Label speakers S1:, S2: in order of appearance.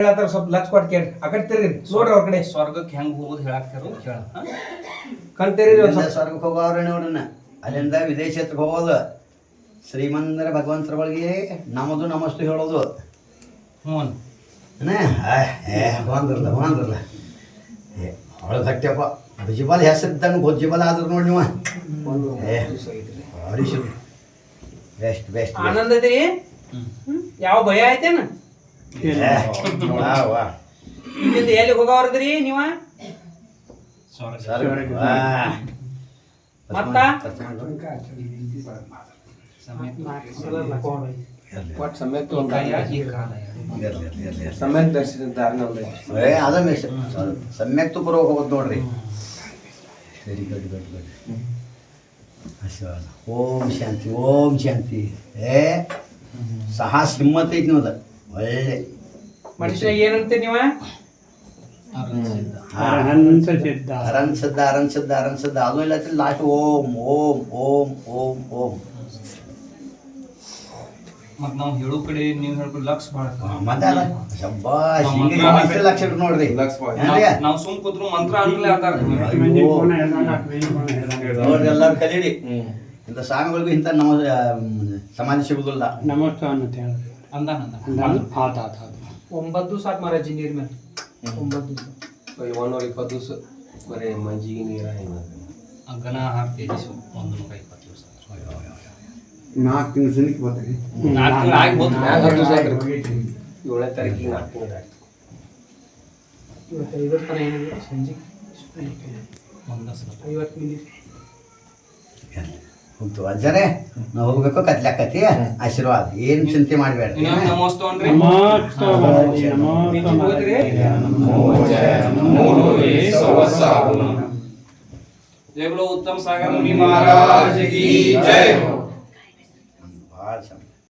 S1: ಹೇಳತ್ತಾರ ಸ್ವಲ್ಪ ಲಕ್ಷ ಕೊಟ್ಟು ಕೇಳಿ ಅಕಡೆ ಕಡೆ ತಿರ್ರಿ ನೋಡ್ರಿ ಅವ್ರ ಕಡೆ.
S2: ಸ್ವರ್ಗಕ್ಕೆ ಹೆಂಗ್ ಹೋಗೋದು ಹೇಳಾಕ್ತಾರ ಕೇಳ
S1: ಕಣ್ ತೆರೀರಿ ಒಂದ್
S3: ಇಲ್ಲಿಂದ
S1: ಸ್ವಲ್ಪ.
S3: ಸ್ವರ್ಗಕ್ಕೆ ಹೋಗೋರು ನೋಡನ್ನ ಅಲ್ಲಿಂದ ವಿದೇಶಕ್ಕೆ ಹೋಗೋದು. ಶ್ರೀಮಂತರ ಭಗವಂತರ ಒಳಗೆ ನಮ್ಮದು ನಮಸ್ತು ಹೇಳೋದು.
S2: ಹ್ಞೂ
S3: ಏನೇ ಏ ಬಂದ್ರಲ್ಲ ಬಂದ್ರಲ್ಲ ಏ ಅವಳು ಗಟ್ಟಿಯಪ್ಪ. ಭುಜಿಬಲ್ ಹೆಸರಿದ್ದಂಗೆ ಗೊಜ್ಜಿಬಲ್ ಆದ್ರು ನೋಡಿ ನೀವು. ಏ ಭಾರಿ ಬೆಸ್ಟ್ ಬೆಸ್ಟ್
S1: ಆನಂದ ಯಾವ ಭಯ ಐತೇನ ಇಲ್ಲಿಂದ ಎಲ್ಲಿ ಹೋಗವ್ರದ್ರಿ ನೀವ? ಮತ್ತ?
S3: ಸಮ್ಯಕ್ ತುಪ್ಪರ ಹೋಗೋದು ನೋಡ್ರಿ. Very good good good. ಓಂ ಶಾಂತಿ ಓಂ ಶಾಂತಿ. ಏ ಸಾಹಸ ಹಿಮ್ಮತ್ ಐತಿ ನೋದ ಒಳ್ಳೆ
S1: ಮನುಷ್ಯ ಏನಂತೆ ನೀವ?
S3: ಅರನ್ಸದ್ದ ಅರನ್ಸದ್ದ ಅರನ್ಸದ್ದ ಅದು ಇಲ್ಲ ಲಾಸ್ಟ್ ಓಂ ಓಂ ಓಂ ಓಂ ಓಂ.
S2: ಮತ್ ನಾವ್ ಹೇಳೋ ಕಡೆ ನೀವ್ ಹೇಳ್ಬಿಟ್ಟು ಲಕ್ಷ
S3: ಬಾಳ ಲಕ್ಷ ಇಟ್ಟು ನೋಡ್ರಿ.
S4: ಲಕ್ಷ
S2: ನಾವು ಸುಮ್ ಕೂತ್ರು ಮಂತ್ರ ಆತಾರ.
S3: ನೋಡ್ರಿ. ಎಲ್ಲಾರು ಕಲೀರಿ. ಇಂಥ ಸ್ವಾಮಿಗಳಿಗೂ ಇಂಥ ನಮ್ಮ ಸಮಾಜ ಸಿಗುದಿಲ್ಲ.
S5: ನಮಸ್ತೆ ಅಂತ ಹೇಳಿ.
S2: ಅಂದಾನ ಅಂದಾನ
S5: ಆತ ಆತ ಆತ
S1: ಒಂಬತ್ತು ದಿವಸ ಆತ್ ಮಹಾರಾಜ್ ನೀರ್ ಮೇಲೆ ಒಂಬತ್ತು ದಿವಸ
S4: ಒಂದೂರ ಇಪ್ಪತ್ತು ದಿವಸ ಬರೀ ಮಂಜಿಗೆ ನೀರ ಹಿಂಗ
S2: ಗನ ಹಾಕ್ತೀವಿ ಒಂದು ನೂರ ಇಪ್ಪತ್ತು ದಿವಸ
S5: ನಾಲ್ಕು ತಿಂಗಳು ಸನಿಕ್ ಬರ್ತೀವಿ
S2: ನಾಲ್ಕು ತಿಂಗ್ಳು ಆಗಿ ಹೋತು.
S4: ಮ್ಯಾಗ ಹತ್ತು ದಿವಸ ಆತ್ರಿ ಏಳನೇ ತಾರೀಕಿಗೆ ನಾಲ್ಕು ತಿಂಗಳು ಆಯ್ತು
S1: ಇವತ್ತು ಐವತ್ತು ತನ ಏನಿದೆ ಸಂಜೆ
S2: ಒಂದ ಸಲ
S1: ಐವತ್ತು ಮಿಲಿ
S3: ಹೋಗ್ತು ಅಜ್ಜರೇ ನಾವು ಹೋಗ್ಬೇಕು ಕತ್ಲಾಕತಿ ಆಶೀರ್ವಾದ. ಏನು ಚಿಂತೆ ಮಾಡಬೇಡ
S2: ಜಯ ಉತ್ತಮ ಸಾಗರ ಮುನಿ ಭಾಳ ಚಂದ.